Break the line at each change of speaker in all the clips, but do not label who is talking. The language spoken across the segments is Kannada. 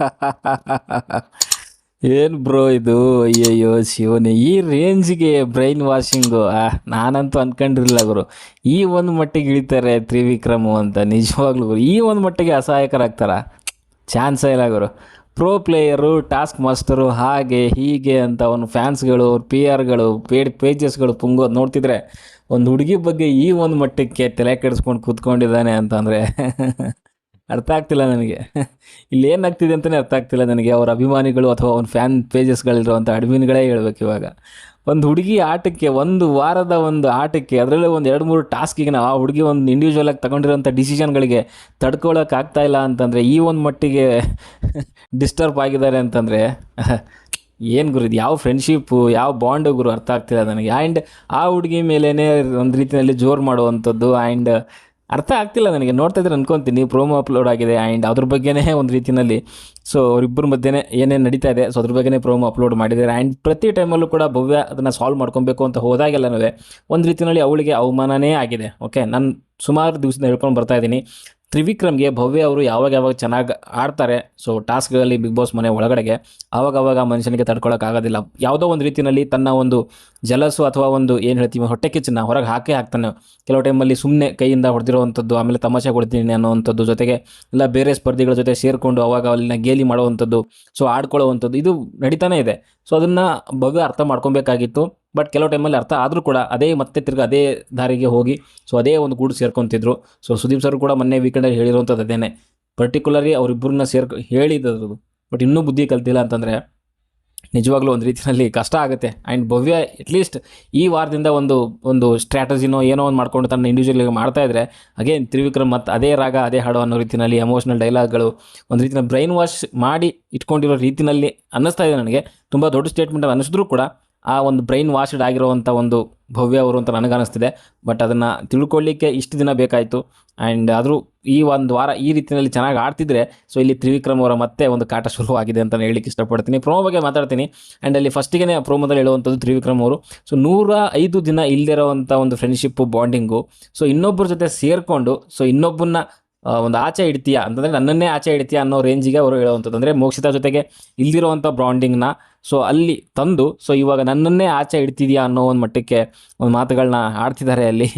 ಏನು ಬ್ರೋ ಇದು? ಅಯ್ಯಯ್ಯೋ, ಶಿವನೇ. ಈ ರೇಂಜ್ಗೆ ಬ್ರೈನ್ ವಾಷಿಂಗು ಆ, ನಾನಂತೂ ಅನ್ಕೊಂಡಿರಲಿಲ್ಲ ಗುರು. ಈ ಒಂದು ಮಟ್ಟಿಗೆ ಇಳಿತಾರೆ ತ್ರಿವಿಕ್ರಮು ಅಂತ, ನಿಜವಾಗ್ಲೂ ಗುರು. ಈ ಒಂದು ಮಟ್ಟಿಗೆ ಅಸಹಾಯಕರಾಗ್ತಾರ? ಚಾನ್ಸೇ ಇಲ್ಲ ಗುರು. ಪ್ರೋ ಪ್ಲೇಯರು, ಟಾಸ್ಕ್ ಮಾಸ್ಟರು ಹಾಗೆ ಹೀಗೆ ಅಂತ ಅವನು ಫ್ಯಾನ್ಸ್ಗಳು ಪಿ ಆರ್ಗಳು, ಪೇಡ್, ಪೇಜಸ್ಗಳು ಪುಂಗೋದು ನೋಡ್ತಿದ್ರೆ, ಒಂದು ಹುಡುಗಿ ಬಗ್ಗೆ ಈ ಒಂದು ಮಟ್ಟಕ್ಕೆ ತಲೆ ಕೆಡಿಸ್ಕೊಂಡು ಕೂತ್ಕೊಂಡಿದ್ದಾನೆ ಅಂತಂದರೆ ಅರ್ಥ ಆಗ್ತಿಲ್ಲ ನನಗೆ. ಇಲ್ಲಿ ಏನಾಗ್ತಿದೆ ಅಂತಲೇ ಅರ್ಥ ಆಗ್ತಿಲ್ಲ ನನಗೆ. ಅವರ ಅಭಿಮಾನಿಗಳು ಅಥವಾ ಅವ್ನ ಫ್ಯಾನ್ ಪೇಜಸ್ಗಳಿರುವಂಥ ಅಡ್ಮಿನ್ಗಳೇ ಹೇಳ್ಬೇಕು ಇವಾಗ. ಒಂದು ಹುಡುಗಿ ಆಟಕ್ಕೆ, ಒಂದು ವಾರದ ಒಂದು ಆಟಕ್ಕೆ, ಅದರಲ್ಲೇ ಒಂದು ಎರಡು ಮೂರು ಟಾಸ್ಕಿಗೆ ನಾವು ಆ ಹುಡುಗಿ ಒಂದು ಇಂಡಿವಿಜುವಲ್ ಆಗಿ ತಗೊಂಡಿರೋಂಥ ಡಿಸಿಷನ್ಗಳಿಗೆ ಇಲ್ಲ ಅಂತಂದರೆ, ಈ ಒಂದು ಮಟ್ಟಿಗೆ ಡಿಸ್ಟರ್ಬ್ ಆಗಿದ್ದಾರೆ ಅಂತಂದರೆ, ಏನು ಗುರು ಇದು? ಯಾವ ಫ್ರೆಂಡ್ಶಿಪ್ಪು ಯಾವ ಬಾಂಡು ಗುರು? ಅರ್ಥ ಆಗ್ತಿಲ್ಲ ನನಗೆ. ಆ್ಯಂಡ್ ಆ ಹುಡುಗಿ ಮೇಲೇ ಒಂದು ರೀತಿಯಲ್ಲಿ ಜೋರು ಮಾಡುವಂಥದ್ದು. ಆ್ಯಂಡ್ ಅರ್ಥ ಆಗ್ತಿಲ್ಲ ನನಗೆ. ನೋಡ್ತಾ ಇದ್ರೆ ಅನ್ಕೊತೀನಿ ಪ್ರೋಮೋ ಅಪ್ಲೋಡ್ ಆಗಿದೆ ಆ್ಯಂಡ್ ಅದ್ರ ಬಗ್ಗೆನೇ ಒಂದು ರೀತಿಯಲ್ಲಿ ಸೊ ಅವರಿಬ್ಬರ ಮಧ್ಯೆ ಏನೇನು ನಡೀತಾ ಇದೆ ಸೊ ಅದ್ರ ಬಗ್ಗೆನೇ ಪ್ರೋಮೋ ಅಪ್ಲೋಡ್ ಮಾಡಿದ್ದಾರೆ. ಆ್ಯಂಡ್ ಪ್ರತಿ ಟೈಮಲ್ಲೂ ಕೂಡ ಭವ್ಯ ಅದನ್ನು ಸಾಲ್ವ್ ಮಾಡ್ಕೊಬೇಕು ಅಂತ ಹೋದಾಗೆಲ್ಲನೂ ಒಂದು ರೀತಿಯಲ್ಲಿ ಅವಳಿಗೆ ಅವಮಾನನೇ ಆಗಿದೆ. ಓಕೆ ನಾನು ಸುಮಾರು ದಿವಸದಿಂದ ಹೇಳ್ಕೊಂಡು ಬರ್ತಾ ಇದ್ದೀನಿ. ತ್ರಿವಿಕ್ರಮ್ಗೆ ಭವ್ಯ ಅವರು ಯಾವಾಗ ಯಾವಾಗ ಚೆನ್ನಾಗಿ ಆಡ್ತಾರೆ ಸೊ ಟಾಸ್ಕ್ಗಳಲ್ಲಿ ಬಿಗ್ ಬಾಸ್ ಮನೆ ಒಳಗಡೆಗೆ ಆವಾಗ ಆ ಮನುಷ್ಯನಿಗೆ ತಡ್ಕೊಳ್ಳೋಕ್ಕಾಗೋದಿಲ್ಲ ಯಾವುದೋ ಒಂದು ರೀತಿಯಲ್ಲಿ ತನ್ನ ಒಂದು ಜಲಸು ಅಥವಾ ಒಂದು ಏನು ಹೇಳ್ತೀವಿ, ಹೊಟ್ಟೆ ಕಿಚ್ಚನ್ನ ಹೊರಗೆ ಹಾಕೇ ಹಾಕ್ತಾನೆ. ಕೆಲವು ಟೈಮಲ್ಲಿ ಸುಮ್ಮನೆ ಕೈಯಿಂದ ಹೊಡೆದಿರುವಂಥದ್ದು, ಆಮೇಲೆ ತಮಾಷೆ ಕೊಡ್ತೀನಿ ಅನ್ನೋವಂಥದ್ದು ಜೊತೆಗೆ, ಇಲ್ಲ ಬೇರೆ ಸ್ಪರ್ಧಿಗಳ ಜೊತೆ ಸೇರಿಕೊಂಡು ಅವಾಗ ಅಲ್ಲಿನ ಗೇಲಿ ಮಾಡುವಂಥದ್ದು ಸೊ ಆಡ್ಕೊಳ್ಳುವಂಥದ್ದು, ಇದು ನಡೀತಾನೆ ಇದೆ. ಸೊ ಅದನ್ನು ಬಗ್ಗೆ ಅರ್ಥ ಮಾಡ್ಕೊಬೇಕಾಗಿತ್ತು. ಬಟ್ ಕೆಲವು ಟೈಮಲ್ಲಿ ಅರ್ಥ ಆದರೂ ಕೂಡ ಅದೇ ಮತ್ತೆ ತಿರ್ಗಿ ಅದೇ ದಾರಿಗೆ ಹೋಗಿ ಸೊ ಅದೇ ಒಂದು ಗೂಡು ಸೇರ್ಕೊತಿದ್ರು. ಸೊ ಸುದೀಪ್ ಸರ್ ಕೂಡ ಮೊನ್ನೆ ವೀಕೆಂಡಲ್ಲಿ ಹೇಳಿರುವಂಥದ್ದು ಅದೇನೆ. ಪರ್ಟಿಕ್ಯುಲರಿ ಅವರಿಬ್ಬರನ್ನ ಸೇರ್ಕೊ ಹೇಳಿದ್ದು ಬಟ್ ಇನ್ನೂ ಬುದ್ಧಿ ಕಲ್ತಿಲ್ಲ ಅಂತಂದರೆ ನಿಜವಾಗ್ಲೂ ಒಂದು ರೀತಿಯಲ್ಲಿ ಕಷ್ಟ ಆಗುತ್ತೆ. ಆ್ಯಂಡ್ ಭವ್ಯ ಅಟ್ಲೀಸ್ಟ್ ಈ ವಾರದಿಂದ ಒಂದು ಒಂದು ಸ್ಟ್ರಾಟಜಿನೋ ಏನೋ ಒಂದು ಮಾಡ್ಕೊಂಡು ತನ್ನ ಇಂಡಿವಿಜುವಲ್ ಮಾಡ್ತಾ ಇದ್ರೆ ಅಗೇನ್ ತ್ರಿವಿಕ್ರಮ್ ಮತ್ತು ಅದೇ ರಾಗ, ಅದೇ ಹಾಡು ಅನ್ನೋ ರೀತಿಯಲ್ಲಿ ಎಮೋಷ್ನಲ್ ಡೈಲಾಗ್ಗಳು ಒಂದು ರೀತಿಯ ಬ್ರೈನ್ ವಾಶ್ ಮಾಡಿ ಇಟ್ಕೊಂಡಿರೋ ರೀತಿಯಲ್ಲಿ ಅನ್ನಿಸ್ತಾ ಇದೆ ನನಗೆ. ತುಂಬ ದೊಡ್ಡ ಸ್ಟೇಟ್ಮೆಂಟ್ ಅನ್ನಿಸಿದ್ರು ಕೂಡ ಆ ಒಂದು ಬ್ರೈನ್ ವಾಶ್ಡ್ ಆಗಿರುವಂಥ ಒಂದು ಭವ್ಯ ಅವರು ಅಂತ ನನಗನ್ನಿಸ್ತಿದೆ. ಬಟ್ ಅದನ್ನು ತಿಳ್ಕೊಳ್ಳಿಕ್ಕೆ ಇಷ್ಟು ದಿನ ಬೇಕಾಯಿತು. ಆ್ಯಂಡ್ ಆದರೂ ಈ ಒಂದು ವಾರ ಈ ರೀತಿಯಲ್ಲಿ ಚೆನ್ನಾಗಿ ಆಡ್ತಿದ್ರೆ, ಸೊ ಇಲ್ಲಿ ತ್ರಿವಿಕ್ರಮ್ ಅವರ ಮತ್ತೆ ಒಂದು ಕಾಟ ಶುರುವಾಗಿದೆ ಅಂತ ಹೇಳಲಿಕ್ಕೆ ಇಷ್ಟಪಡ್ತೀನಿ. ಪ್ರೋಮೋ ಬಗ್ಗೆ ಮಾತಾಡ್ತೀನಿ. ಆ್ಯಂಡ್ ಅಲ್ಲಿ ಫಸ್ಟಿಗೆ ಪ್ರೋಮೋದಲ್ಲಿ ಹೇಳುವಂಥದ್ದು ತ್ರಿವಿಕ್ರಮ್ ಅವರು. ಸೊ ನೂರ ಐದು ದಿನ ಇಲ್ಲದಿರೋವಂಥ ಒಂದು ಫ್ರೆಂಡ್ಶಿಪ್ಪು ಬಾಂಡಿಂಗು ಸೊ ಇನ್ನೊಬ್ಬರ ಜೊತೆ ಸೇರಿಕೊಂಡು, ಸೊ ಇನ್ನೊಬ್ಬನ್ನ ಒಂದು ಆಚೆ ಇಡ್ತೀಯಾ? ಅಂತಂದರೆ ನನ್ನನ್ನೇ ಆಚೆ ಇಡ್ತೀಯಾ ಅನ್ನೋ ರೇಂಜಿಗೆ ಅವರು ಹೇಳುವಂಥದ್ದು. ಅಂದರೆ ಮೋಕ್ಷಿತ ಜೊತೆಗೆ ಇಲ್ದಿರೋವಂಥ ಬ್ರಾಂಡಿಂಗ್ನ ಸೊ ಅಲ್ಲಿ ತಂದು ಸೊ ಇವಾಗ ನನ್ನನ್ನೇ ಆಚೆ ಇಡ್ತಿದ್ಯಾ ಅನ್ನೋ ಒಂದು ಮಟ್ಟಕ್ಕೆ ಒಂದು ಮಾತುಗಳನ್ನ ಆಡ್ತಿದ್ದಾರೆ ಅಲ್ಲಿ.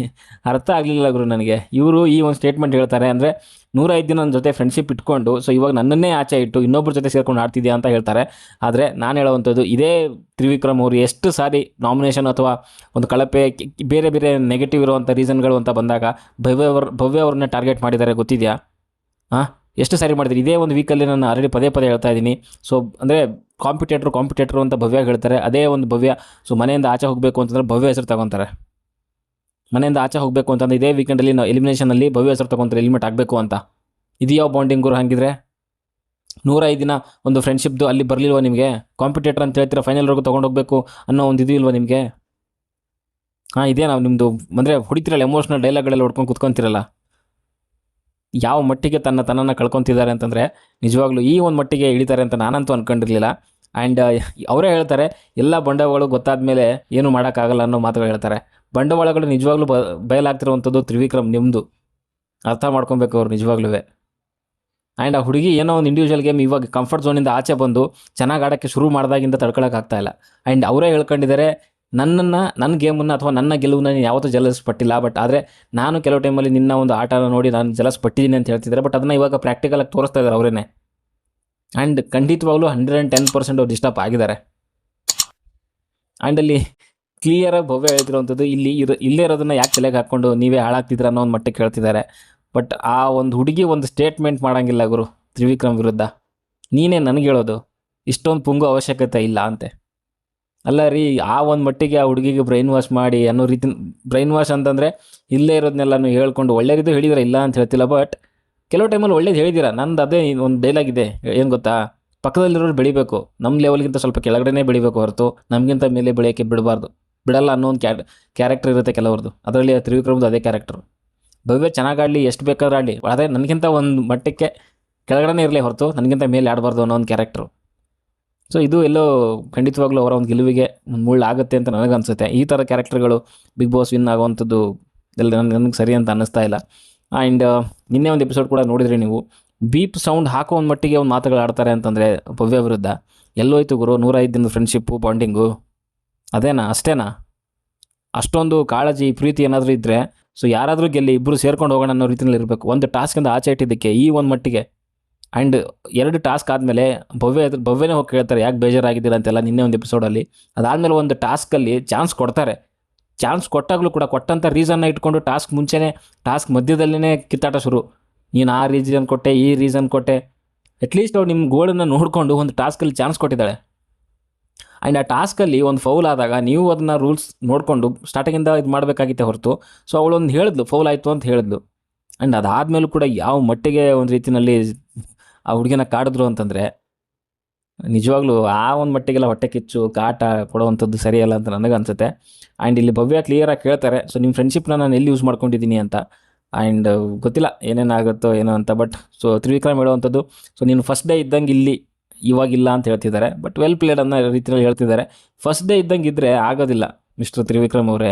ಅರ್ಥ ಆಗಲಿಲ್ಲ ಗುರು ನನಗೆ. ಇವರು ಈ ಒಂದು ಸ್ಟೇಟ್ಮೆಂಟ್ ಹೇಳ್ತಾರೆ ಅಂದರೆ ನೂರೈದು ದಿನ ನನ್ನ ಜೊತೆ ಫ್ರೆಂಡ್ಶಿಪ್ ಇಟ್ಕೊಂಡು ಸೊ ಇವಾಗ ನನ್ನನ್ನೇ ಆಚೆ ಇಟ್ಟು ಇನ್ನೊಬ್ಬರ ಜೊತೆ ಸೇರ್ಕೊಂಡು ಆಡ್ತಿದ್ಯಾ ಅಂತ ಹೇಳ್ತಾರೆ. ಆದರೆ ನಾನು ಹೇಳುವಂಥದ್ದು ಇದೇ ತ್ರಿವಿಕ್ರಮ್ ಅವರು ಎಷ್ಟು ಸಾರಿ ನಾಮಿನೇಷನ್ ಅಥವಾ ಒಂದು ಕಳಪೆ ಬೇರೆ ಬೇರೆ ನೆಗೆಟಿವ್ ಇರುವಂಥ ರೀಸನ್ಗಳು ಅಂತ ಬಂದಾಗ ಭವ್ಯ ಅವ್ರ, ಭವ್ಯ ಅವ್ರನ್ನ ಟಾರ್ಗೆಟ್ ಮಾಡಿದ್ದಾರೆ ಗೊತ್ತಿದೆಯಾ? ಹಾಂ ಎಷ್ಟು ಸಾರಿ ಮಾಡಿದ್ರಿ? ಇದೇ ಒಂದು ವೀಕಲ್ಲಿ ನಾನು ಆಲ್ರೆಡಿ ಪದೇ ಪದೇ ಹೇಳ್ತಾ ಇದ್ದೀನಿ ಸೊ ಅಂದರೆ ಕಾಂಪಿಟೇಟ್ರು ಕಾಂಪಿಟೇಟ್ರು ಅಂತ ಭವ್ಯ ಹೇಳ್ತಾರೆ. ಅದೇ ಒಂದು ಭವ್ಯ. ಸೊ ಮನೆಯಿಂದ ಆಚೆ ಹೋಗಬೇಕು ಅಂತಂದ್ರೆ ಭವ್ಯ ಹೆಸರು ತಗೊತಾರೆ. ಮನೆಯಿಂದ ಆಚೆ ಹೋಗಬೇಕು ಅಂತಂದ್ರೆ ಇದೇ ವೀಕೆಂಡಲ್ಲಿ ನಾವು ಎಲಿಮಿನೇಷನಲ್ಲಿ ಭವ್ಯ ಹೆಸರು ತಗೊಂತಾರೆ ಎಲಿಮಿನೇಟ್ ಆಗಬೇಕು ಅಂತ. ಇದು ಯಾವ ಬಾಂಡಿಂಗ್ ಗುರು ಹಾಗಿದ್ರೆ? ನೂರೈದು ದಿನ ಒಂದು ಫ್ರೆಂಡ್ಶಿಪ್ದು ಅಲ್ಲಿ ಬರಲಿಲ್ವ ನಿಮಗೆ? ಕಾಂಪಿಟೇಟರ್ ಅಂತ ಹೇಳ್ತೀರಾ ಫೈನಲ್ವರೆಗೂ ಹೋಗಬೇಕು ಅನ್ನೋ ಒಂದು ಇದು ಇಲ್ವಾ ನಿಮಗೆ? ಹಾಂ, ಇದೇ ನಾವು ನಿಮ್ಮದು ಅಂದರೆ ಹೊಡಿತಿರಲ್ಲ ಎಮೋಷ್ನಲ್ ಡೈಲಾಗ್ಗಳೆಲ್ಲ ಹೊಡ್ಕೊಂಡು ಕುತ್ಕೊತಿರಲ್ಲ. ಯಾವ ಮಟ್ಟಿಗೆ ತನ್ನ ತನ್ನನ್ನು ಕಳ್ಕೊತಿದ್ದಾರೆ ಅಂತಂದರೆ ನಿಜವಾಗ್ಲೂ ಈ ಒಂದು ಮಟ್ಟಿಗೆ ಇಳಿತಾರೆ ಅಂತ ನಾನಂತೂ ಅಂದ್ಕೊಂಡಿರಲಿಲ್ಲ ಆ್ಯಂಡ್ ಅವರೇ ಹೇಳ್ತಾರೆ, ಎಲ್ಲ ಬಂಡವಾಳಗಳು ಗೊತ್ತಾದ ಮೇಲೆ ಏನು ಮಾಡೋಕ್ಕಾಗಲ್ಲ ಅನ್ನೋ ಮಾತುಗಳು ಹೇಳ್ತಾರೆ. ಬಂಡವಾಳಗಳು ನಿಜವಾಗ್ಲೂ ಬ, ಬಯಲಾಗ್ತಿರುವಂಥದ್ದು ತ್ರಿವಿಕ್ರಮ್ ನಿಮ್ಮದು ಅರ್ಥ ಮಾಡ್ಕೊಬೇಕು ಅವ್ರು ನಿಜವಾಗ್ಲೂ ಆ್ಯಂಡ್ ಆ ಹುಡುಗಿ ಏನೋ ಒಂದು ಇಂಡಿವಿಜುವಲ್ ಗೇಮ್ ಇವಾಗ ಕಂಫರ್ಟ್ ಝೋನಿಂದ ಆಚೆ ಬಂದು ಚೆನ್ನಾಗಿ ಆಡೋಕ್ಕೆ ಶುರು ಮಾಡಿದಾಗಿಂದ ತಡ್ಕೊಳಕ್ಕಾಗ್ತಾ ಇಲ್ಲ. ಆ್ಯಂಡ್ ಅವರೇ ಹೇಳ್ಕೊಂಡಿದ್ದಾರೆ ನನ್ನನ್ನು ನನ್ನ ಗೇಮನ್ನು ಅಥವಾ ನನ್ನ ಗೆಲುವನ್ನು ನೀನು ಯಾವತ್ತೂ ಜಲಸ್ ಪಟ್ಟಿಲ್ಲ ಬಟ್ ಆದರೆ ನಾನು ಕೆಲವು ಟೈಮಲ್ಲಿ ನಿನ್ನ ಒಂದು ಆಟನ ನೋಡಿ ನಾನು ಜಲಸ್ ಪಟ್ಟಿದ್ದೀನಿ ಅಂತ ಹೇಳ್ತಿದ್ದಾರೆ ಬಟ್ ಅದನ್ನು ಇವಾಗ ಪ್ರಾಕ್ಟಿಕಲಾಗಿ ತೋರಿಸ್ತಾ ಇದ್ದಾರೆ ಅವರೇ ಆ್ಯಂಡ್ ಖಂಡಿತವಾಗ್ಲೂ ಹಂಡ್ರೆಡ್ ಆ್ಯಂಡ್ ಟೆನ್ ಪರ್ಸೆಂಟ್ ಅವ್ರು ಡಿಸ್ಟರ್ಬ್ ಆಗಿದ್ದಾರೆ. ಆ್ಯಂಡ್ ಅಲ್ಲಿ ಕ್ಲಿಯರಾಗಿ ಭವ್ಯ ಹೇಳ್ತಿರುವಂಥದ್ದು, ಇಲ್ಲಿ ಇರೋ, ಇಲ್ಲೇ ಇರೋದನ್ನ ಯಾಕೆ ತಲೆಗೆ ಹಾಕ್ಕೊಂಡು ನೀವೇ ಹಾಳಾಗ್ತಿದ್ರ ಅನ್ನೋ ಒಂದು ಮಟ್ಟಕ್ಕೆ ಹೇಳ್ತಿದ್ದಾರೆ ಬಟ್ ಆ ಒಂದು ಹುಡುಗಿ ಒಂದು ಸ್ಟೇಟ್ಮೆಂಟ್ ಮಾಡೋಂಗಿಲ್ಲ ಗುರು, ತ್ರಿವಿಕ್ರಮ್ ವಿರುದ್ಧ. ನೀನೇ ನನಗೆ ಹೇಳೋದು, ಇಷ್ಟೊಂದು ಪುಂಗು ಅವಶ್ಯಕತೆ ಇಲ್ಲ ಅಂತೆ. ಅಲ್ಲ ರೀ, ಆ ಒಂದು ಮಟ್ಟಿಗೆ ಆ ಹುಡುಗಿಗೆ ಬ್ರೈನ್ ವಾಶ್ ಮಾಡಿ ಅನ್ನೋ ರೀತಿ ಬ್ರೈನ್ ವಾಶ್ ಅಂತಂದರೆ ಇಲ್ಲೇ ಇರೋದನ್ನೆಲ್ಲನೂ ಹೇಳ್ಕೊಂಡು ಒಳ್ಳೆಯದು ಹೇಳಿದ್ರೆ ಇಲ್ಲ ಅಂತ ಹೇಳ್ತಿಲ್ಲ ಬಟ್ ಕೆಲವು ಟೈಮಲ್ಲಿ ಒಳ್ಳೇದು ಹೇಳಿದ್ದೀರಾ ನಂದು ಅದೇ ಒಂದು ಡೈಲಾಗ್ ಏನು ಗೊತ್ತಾ? ಪಕ್ಕದಲ್ಲಿರೋರು ಬೆಳಿಬೇಕು ನಮ್ಮ ಲೆವೆಲ್ಗಿಂತ ಸ್ವಲ್ಪ ಕೆಳಗಡೆನೇ ಬೆಳಿಬೇಕು ಹೊರತು, ನಮಗಿಂತ ಮೇಲೆ ಬೆಳೆಯೋಕ್ಕೆ ಬಿಡಬಾರ್ದು. ಬಿಡಲ್ಲ ಅನ್ನೋ ಒಂದು ಕ್ಯಾ ಕ್ಯಾರೆಕ್ಟರ್ ಇರುತ್ತೆ ಕೆಲವ್ರದ್ದು. ಅದರಲ್ಲಿ ತ್ರಿವಿಕ್ರಮದ ಅದೇ ಕ್ಯಾರೆಕ್ಟರ್ ಭವ್ಯ ಚೆನ್ನಾಗಿ ಆಡಲಿ ಎಷ್ಟು ಬೇಕಾದ್ರೂ ಆಡಲಿ ಅದೇ ನನಗಿಂತ ಒಂದು ಮಟ್ಟಕ್ಕೆ ಕೆಳಗಡೆ ಇರಲಿ ಹೊರತು, ನನಗಿಂತ ಮೇಲೆ ಆಡಬಾರ್ದು ಅನ್ನೋ ಒಂದು ಕ್ಯಾರೆಕ್ಟ್ರು ಸೊ ಇದು ಎಲ್ಲೋ ಖಂಡಿತವಾಗ್ಲೂ ಅವರ ಒಂದು ಗೆಲುವಿಗೆ ಒಂದು ಮುಳ್ಳು ಆಗುತ್ತೆ ಅಂತ ನನಗನ್ಸುತ್ತೆ. ಈ ಥರ ಕ್ಯಾರೆಕ್ಟರ್ಗಳು ಬಿಗ್ ಬಾಸ್ ವಿನ್ ಆಗುವಂಥದ್ದು ಎಲ್ಲ ನನಗೆ ನನಗೆ ಸರಿ ಅಂತ ಅನ್ನಿಸ್ತಾ ಇಲ್ಲ. ಆ್ಯಂಡ್ ನಿನ್ನೆ ಒಂದು ಎಪಿಸೋಡ್ ಕೂಡ ನೋಡಿದ್ರಿ ನೀವು. ಬೀಪ್ ಸೌಂಡ್ ಹಾಕೋ ಒಂದು ಮಟ್ಟಿಗೆ ಒಂದು ಮಾತುಗಳು ಆಡ್ತಾರೆ ಅಂತಂದರೆ ಭವ್ಯ ವಿರುದ್ಧ. ಎಲ್ಲೋಯ್ತು ಗುರು ನೂರೈದು ದಿನದ ಫ್ರೆಂಡ್ಶಿಪ್ಪು ಬಾಂಡಿಂಗು ಅದೇನಾ? ಅಷ್ಟೇನಾ? ಅಷ್ಟೊಂದು ಕಾಳಜಿ, ಪ್ರೀತಿ ಏನಾದರೂ ಇದ್ದರೆ ಸೊ ಯಾರಾದರೂ ಗೆಲ್ಲಿ ಇಬ್ಬರು ಸೇರ್ಕೊಂಡು ಹೋಗೋಣ ಅನ್ನೋ ರೀತಿಯಲ್ಲಿ ಇರಬೇಕು. ಒಂದು ಟಾಸ್ಕಿಂದ ಆಚೆ ಇಟ್ಟಿದ್ದಕ್ಕೆ ಈ ಒಂದು ಮಟ್ಟಿಗೆ. ಆ್ಯಂಡ್ ಎರಡು ಟಾಸ್ಕ್ ಆದಮೇಲೆ ಭವ್ಯ ಭವ್ಯನೇ ಹೋಗಿ ಕೇಳ್ತಾರೆ, ಯಾಕೆ ಬೇಜಾರಾಗಿದ್ದೀರ ಅಂತೆಲ್ಲ ನಿನ್ನೆ ಒಂದು ಎಪಿಸೋಡಲ್ಲಿ ಅದಾದಮೇಲೆ ಒಂದು ಟಾಸ್ಕಲ್ಲಿ ಚಾನ್ಸ್ ಕೊಡ್ತಾರೆ. ಚಾನ್ಸ್ ಕೊಟ್ಟಾಗಲೂ ಕೂಡ ಕೊಟ್ಟಂಥ ರೀಸನ್ನ ಇಟ್ಕೊಂಡು ಟಾಸ್ಕ್ ಮುಂಚೆನೇ ಟಾಸ್ಕ್ ಮಧ್ಯದಲ್ಲೇ ಕಿತ್ತಾಟ ಶುರು. ನೀನು ಆ ರೀಸನ್ ಕೊಟ್ಟೆ, ಈ ರೀಸನ್ ಕೊಟ್ಟೆ. ಅಟ್ಲೀಸ್ಟ್ ಅವ್ರು ನಿಮ್ಮ ಗೋಲನ್ನು ನೋಡಿಕೊಂಡು ಒಂದು ಟಾಸ್ಕಲ್ಲಿ ಚಾನ್ಸ್ ಕೊಟ್ಟಿದ್ದಾಳೆ. ಆ್ಯಂಡ್ ಆ ಟಾಸ್ಕಲ್ಲಿ ಒಂದು ಫೌಲ್ ಆದಾಗ ನೀವು ಅದನ್ನು ರೂಲ್ಸ್ ನೋಡಿಕೊಂಡು ಸ್ಟಾರ್ಟಿಂಗಿಂದ ಇದು ಮಾಡಬೇಕಾಗಿತ್ತೆ ಹೊರತು. ಸೊ ಅವಳೊಂದು ಹೇಳಿದ್ಲು ಫೌಲ್ ಆಯಿತು ಅಂತ ಹೇಳಿದ್ಲು. ಆ್ಯಂಡ್ ಅದಾದಮೇಲೂ ಕೂಡ ಯಾವ ಮಟ್ಟಿಗೆ ಒಂದು ರೀತಿಯಲ್ಲಿ ಆ ಹುಡುಗಿನ ಕಾಡಿದ್ರು ಅಂತಂದರೆ, ನಿಜವಾಗ್ಲೂ ಆ ಒಂದು ಮಟ್ಟಿಗೆಲ್ಲ ಹೊಟ್ಟೆ ಕಿಚ್ಚು, ಕಾಟ ಕೊಡುವಂಥದ್ದು ಸರಿಯಲ್ಲ ಅಂತ ನನಗೆ ಅನ್ಸುತ್ತೆ ಆ್ಯಂಡ್ ಇಲ್ಲಿ ಭವ್ಯ ಕ್ಲಿಯರಾಗಿ ಕೇಳ್ತಾರೆ ಸೊ ನಿಮ್ಮ ಫ್ರೆಂಡ್ಶಿಪ್ನ ನಾನು ಎಲ್ಲಿ ಯೂಸ್ ಮಾಡ್ಕೊಂಡಿದ್ದೀನಿ ಅಂತ. ಆ್ಯಂಡ್ ಗೊತ್ತಿಲ್ಲ ಏನೇನಾಗುತ್ತೋ ಏನೋ ಅಂತ ಬಟ್ ಸೊ ತ್ರಿವಿಕ್ರಮ್ ಹೇಳುವಂಥದ್ದು ಸೊ ನೀನು ಫಸ್ಟ್ ಡೇ ಇದ್ದಂಗೆ ಇಲ್ಲಿ ಇವಾಗಿಲ್ಲ ಅಂತ ಹೇಳ್ತಿದ್ದಾರೆ. ಬಟ್ ವೆಲ್ ಪ್ಲೇಡ್ ಅನ್ನೋ ರೀತಿಯಲ್ಲಿ ಹೇಳ್ತಿದ್ದಾರೆ. ಫಸ್ಟ್ ಡೇ ಇದ್ದಂಗೆ ಇದ್ದರೆ ಆಗೋದಿಲ್ಲ ಮಿಸ್ಟರ್ ತ್ರಿವಿಕ್ರಮ್ ಅವರೇ.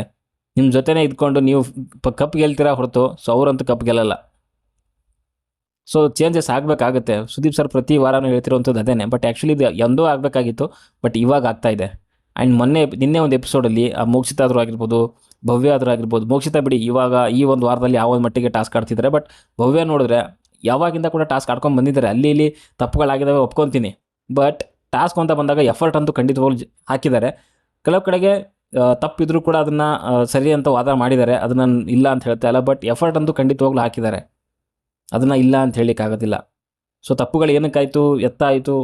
ನಿಮ್ಮ ಜೊತೆನೇ ಇದ್ಕೊಂಡು ನೀವು ಕಪ್ ಗೆಲ್ತೀರಾ ಹೊರತು? ಸೊ ಅವರಂತೂ ಕಪ್ ಗೆಲ್ಲಲ್ಲ. ಸೊ ಚೇಂಜಸ್ ಆಗಬೇಕಾಗುತ್ತೆ. ಸುದೀಪ್ ಸರ್ ಪ್ರತಿ ವಾರನೂ ಹೇಳ್ತಿರೋವಂಥದ್ದು ಅದೇನೆ. ಬಟ್ ಆ್ಯಕ್ಚುಲಿ ಇದು ಎಂದೋ ಆಗಬೇಕಾಗಿತ್ತು. ಬಟ್ ಇವಾಗ ಆಗ್ತಾ ಇದೆ. ಆ್ಯಂಡ್ ಮೊನ್ನೆ, ನಿನ್ನೆ ಒಂದು ಎಪಿಸೋಡಲ್ಲಿ ಆ ಮೋಕ್ಷಿತ ಆದರೂ ಆಗಿರ್ಬೋದು, ಭವ್ಯ ಆದರೂ ಆಗಿರ್ಬೋದು, ಮೋಕ್ಷಿತ ಬಿಡಿ ಇವಾಗ ಈ ಒಂದು ವಾರದಲ್ಲಿ ಯಾವ ಒಂದು ಮಟ್ಟಿಗೆ ಟಾಸ್ಕ್ ಆಡ್ತಿದ್ದಾರೆ. ಬಟ್ ಭವ್ಯ ನೋಡಿದ್ರೆ ಯಾವಾಗಿಂದ ಕೂಡ ಟಾಸ್ಕ್ ಆಡ್ಕೊಂಡು ಬಂದಿದ್ದಾರೆ. ಅಲ್ಲಿ ಇಲ್ಲಿ ತಪ್ಪುಗಳಾಗಿದ್ದಾವೆ ಒಪ್ಕೊತೀನಿ. ಬಟ್ ಟಾಸ್ಕ್ ಅಂತ ಬಂದಾಗ ಎಫರ್ಟ್ ಅಂತೂ ಖಂಡಿತವಾಗ್ಲು ಹಾಕಿದ್ದಾರೆ. ಕೆಲವು ಕಡೆಗೆ ತಪ್ಪಿದ್ರೂ ಕೂಡ ಅದನ್ನು ಸರಿ ಅಂತ ವಾದ ಮಾಡಿದ್ದಾರೆ. ಅದನ್ನು ಇಲ್ಲ ಅಂತ ಹೇಳ್ತಾ ಇಲ್ಲ ಬಟ್ ಎಫರ್ಟ್ ಅಂತೂ ಖಂಡಿತವಾಗ್ಲೂ ಹಾಕಿದ್ದಾರೆ. ಅದನ್ನು ಇಲ್ಲ ಅಂತ ಹೇಳಲಿಕ್ಕಾಗೋದಿಲ್ಲ ಸೊ ತಪ್ಪುಗಳು ಏನಕ್ಕಾಯಿತು, ಎತ್ತಾಯಿತು,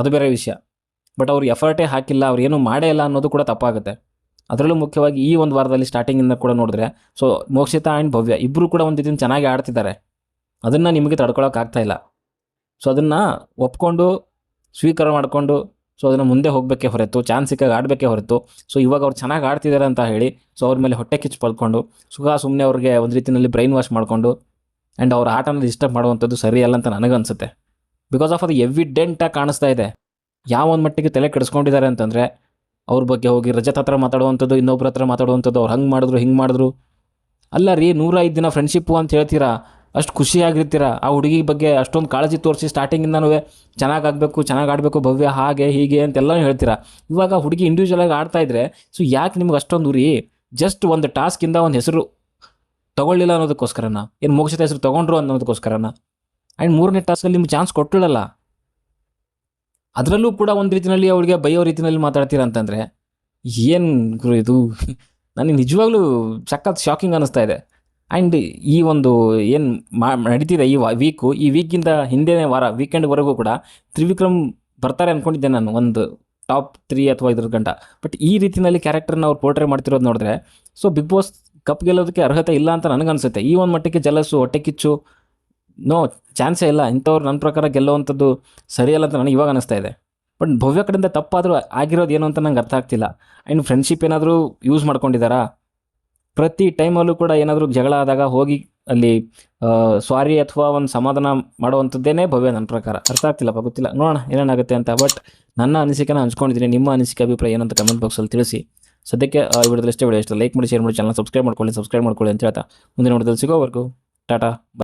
ಅದು ಬೇರೆ ವಿಷಯ. ಬಟ್ ಅವ್ರು ಎಫರ್ಟೇ ಹಾಕಿಲ್ಲ, ಅವ್ರು ಏನೂ ಮಾಡೇ ಇಲ್ಲ ಅನ್ನೋದು ಕೂಡ ತಪ್ಪಾಗುತ್ತೆ. ಅದರಲ್ಲೂ ಮುಖ್ಯವಾಗಿ ಈ ಒಂದು ವಾರದಲ್ಲಿ ಸ್ಟಾರ್ಟಿಂಗಿಂದ ಕೂಡ ನೋಡಿದ್ರೆ ಸೊ ಮೋಕ್ಷಿತಾ ಆ್ಯಂಡ್ ಭವ್ಯ ಇಬ್ಬರು ಕೂಡ ಒಂದು ಇದನ್ನು ಚೆನ್ನಾಗಿ ಆಡ್ತಿದ್ದಾರೆ. ಅದನ್ನು ನಿಮಗೆ ತಡ್ಕೊಳಕ್ಕೆ ಇಲ್ಲ. ಸೊ ಅದನ್ನು ಒಪ್ಕೊಂಡು, ಸ್ವೀಕಾರ ಮಾಡಿಕೊಂಡು ಸೊ ಅದನ್ನು ಮುಂದೆ ಹೋಗಬೇಕೇ ಹೊರತು ಚಾನ್ಸ್ ಸಿಕ್ಕಾಗ ಆಡಬೇಕೇ ಹೊರತು ಸೊ ಇವಾಗ ಅವ್ರು ಚೆನ್ನಾಗಿ ಆಡ್ತಿದ್ದಾರೆ ಅಂತ ಹೇಳಿ ಸೊ ಅವ್ರ ಮೇಲೆ ಹೊಟ್ಟೆ ಕಿಚ್ಚು ಪಡ್ಕೊಂಡು ಸುಖ ಸುಮ್ಮನೆ ಅವ್ರಿಗೆ ಒಂದು ರೀತಿಯಲ್ಲಿ ಬ್ರೈನ್ ವಾಶ್ ಮಾಡಿಕೊಂಡು ಆ್ಯಂಡ್ ಅವ್ರ ಆಟನ ಡಿಸ್ಟರ್ಬ್ ಮಾಡುವಂಥದ್ದು ಸರಿಯಲ್ಲ ಅಂತ ನನಗನ್ಸುತ್ತೆ ಬಿಕಾಸ್ ಆಫ್ ಅದು ಎವಿಡೆಂಟಾಗಿ ಕಾಣಿಸ್ತಾ ಇದೆ. ಯಾವ ಒಂದು ಮಟ್ಟಿಗೆ ತಲೆ ಕೆಡಿಸ್ಕೊಂಡಿದ್ದಾರೆ ಅಂತಂದರೆ, ಅವ್ರ ಬಗ್ಗೆ ಹೋಗಿ ರಜತ್ ಹತ್ರ ಮಾತಾಡುವಂಥದ್ದು, ಇನ್ನೊಬ್ರ ಹತ್ರ ಮಾತಾಡುವಂಥದ್ದು, ಅವ್ರು ಹಂಗೆ ಮಾಡಿದ್ರು, ಹಿಂಗೆ ಮಾಡಿದ್ರು. ಅಲ್ಲ ರೀ ನೂರ ಐದು ದಿನ ಫ್ರೆಂಡ್ಶಿಪ್ಪು ಅಂತ ಹೇಳ್ತೀರಾ? ಅಷ್ಟು ಖುಷಿಯಾಗಿರ್ತೀರ ಆ ಹುಡುಗಿ ಬಗ್ಗೆ ಅಷ್ಟೊಂದು ಕಾಳಜಿ ತೋರಿಸಿ ಸ್ಟಾರ್ಟಿಂಗಿಂದನೂ ಚೆನ್ನಾಗಿ ಆಗಬೇಕು, ಚೆನ್ನಾಗಿ ಆಡಬೇಕು, ಭವ್ಯ, ಹಾಗೆ, ಹೀಗೆ ಅಂತೆಲ್ಲ ಹೇಳ್ತೀರಾ? ಇವಾಗ ಹುಡುಗಿ ಇಂಡಿವಿಜುವಲ್ ಆಗಿ ಆಡ್ತಾ ಇದ್ರೆ ಸೊ ಯಾಕೆ ನಿಮ್ಗೆ ಅಷ್ಟೊಂದು ಉರಿ? ಜಸ್ಟ್ ಒಂದು ಟಾಸ್ಕಿಂದ ಒಂದು ಹೆಸರು ತೊಗೊಳ್ಳಿಲ್ಲ ಅನ್ನೋದಕ್ಕೋಸ್ಕರನ? ಏನು ಮೋಕ್ಷದ ಹೆಸರು ತಗೊಂಡ್ರು ಅನ್ನೋದಕ್ಕೋಸ್ಕರನ? ಆ್ಯಂಡ್ ಮೂರನೇ ಟಾಸ್ಕಲ್ಲಿ ನಿಮ್ಗೆ ಚಾನ್ಸ್ ಕೊಟ್ಟಿಳಲ್ಲ ಅದರಲ್ಲೂ ಕೂಡ ಒಂದು ರೀತಿಯಲ್ಲಿ ಅವಳಿಗೆ ಬೈಯೋ ರೀತಿಯಲ್ಲಿ ಮಾತಾಡ್ತೀರ ಅಂತಂದರೆ, ಏನು ಗುರು ಇದು? ನನಗೆ ನಿಜವಾಗ್ಲೂ ಸಖತ್ ಶಾಕಿಂಗ್ ಅನ್ನಿಸ್ತಾ ಇದೆ. ಆ್ಯಂಡ್ ಈ ಒಂದು ಏನು ಮಾ, ನಡೀತಿದೆ ಈ ವೀಕು ಈ ವೀಕಿಂದ ಹಿಂದಿನ ವಾರ ವೀಕೆಂಡ್ವರೆಗೂ ಕೂಡ ತ್ರಿವಿಕ್ರಮ್ ಬರ್ತಾರೆ ಅಂದ್ಕೊಂಡಿದ್ದೆ ನಾನು, ಒಂದು ಟಾಪ್ ತ್ರೀ ಅಥವಾ ಇದ್ರ ಗಂಟ. ಬಟ್ ಈ ರೀತಿಯಲ್ಲಿ ಕ್ಯಾರೆಕ್ಟರ್ನ ಅವ್ರು ಪೋರ್ಟ್ರೇ ಮಾಡ್ತಿರೋದು ನೋಡಿದ್ರೆ ಸೊ ಬಿಗ್ ಬಾಸ್ ಕಪ್ ಗೆಲ್ಲೋದಕ್ಕೆ ಅರ್ಹತೆ ಇಲ್ಲ ಅಂತ ನನಗನ್ಸುತ್ತೆ. ಈ ಒಂದು ಮಟ್ಟಕ್ಕೆ ಜಲಸು, ಹೊಟ್ಟೆ ಕಿಚ್ಚು, ನೋ ಚಾನ್ಸೇ ಇಲ್ಲ. ಇಂಥವ್ರು ನನ್ನ ಪ್ರಕಾರ ಗೆಲ್ಲುವಂಥದ್ದು ಸರಿಯಲ್ಲ ಅಂತ ನನಗೆ ಇವಾಗ ಅನಿಸ್ತಾ ಇದೆ. ಬಟ್ ಭವ್ಯ ಕಡೆಯಿಂದ ತಪ್ಪಾದರೂ ಆಗಿರೋದು ಏನು ಅಂತ ನಂಗೆ ಅರ್ಥ ಆಗ್ತಿಲ್ಲ. ಆ್ಯಂಡ್ ಫ್ರೆಂಡ್ಶಿಪ್ ಏನಾದರೂ ಯೂಸ್ ಮಾಡ್ಕೊಂಡಿದ್ದಾರಾ? ಪ್ರತಿ ಟೈಮಲ್ಲೂ ಕೂಡ ಏನಾದರೂ ಜಗಳ ಆದಾಗ ಹೋಗಿ ಅಲ್ಲಿ ಸ್ವಾರಿ ಅಥವಾ ಒಂದು ಸಮಾಧಾನ ಮಾಡುವಂಥದ್ದೇನೆ ಭವ್ಯ ನನ್ನ ಪ್ರಕಾರ. ಅರ್ಥ ಆಗ್ತಿಲ್ಲಪ್ಪ, ಗೊತ್ತಿಲ್ಲ. ನೋಡೋಣ ಏನೇನಾಗುತ್ತೆ ಅಂತ. ಬಟ್ ನನ್ನ ಅನಿಸಿಕೆನ ಹಂಚ್ಕೊಂಡಿದ್ದೀನಿ. ನಿಮ್ಮ ಅನಿಸಿಕೆ, ಅಭಿಪ್ರಾಯ ಏನಂತ ಕಮೆಂಟ್ ಬಾಕ್ಸಲ್ಲಿ ತಿಳಿಸಿ. ಸದ್ಯಕ್ಕೆ, ಆ ವಿಡಿಯೋದಲ್ಲಿ ಇಷ್ಟೇ ವಿಡಿಯೋ ಇಷ್ಟ ಲೈಕ್ ಮಾಡಿ ಶೇರ್ ಮಾಡಿ ಚಾನಲ್ ಸಬ್ಸ್ಕ್ರೈಬ್ ಮಾಡ್ಕೊಳ್ಳಿ ಸಬ್ಸ್ಕ್ರೈಬ್ ಮಾಡ್ಕೊಳ್ಳಿ ಅಂತ ಹೇಳ್ತಾ ಮುಂದಿನ ವಿಡಿಯೋದಲ್ಲಿ ಸಿಗೋವರೆಗೂ, ಟಾಟಾ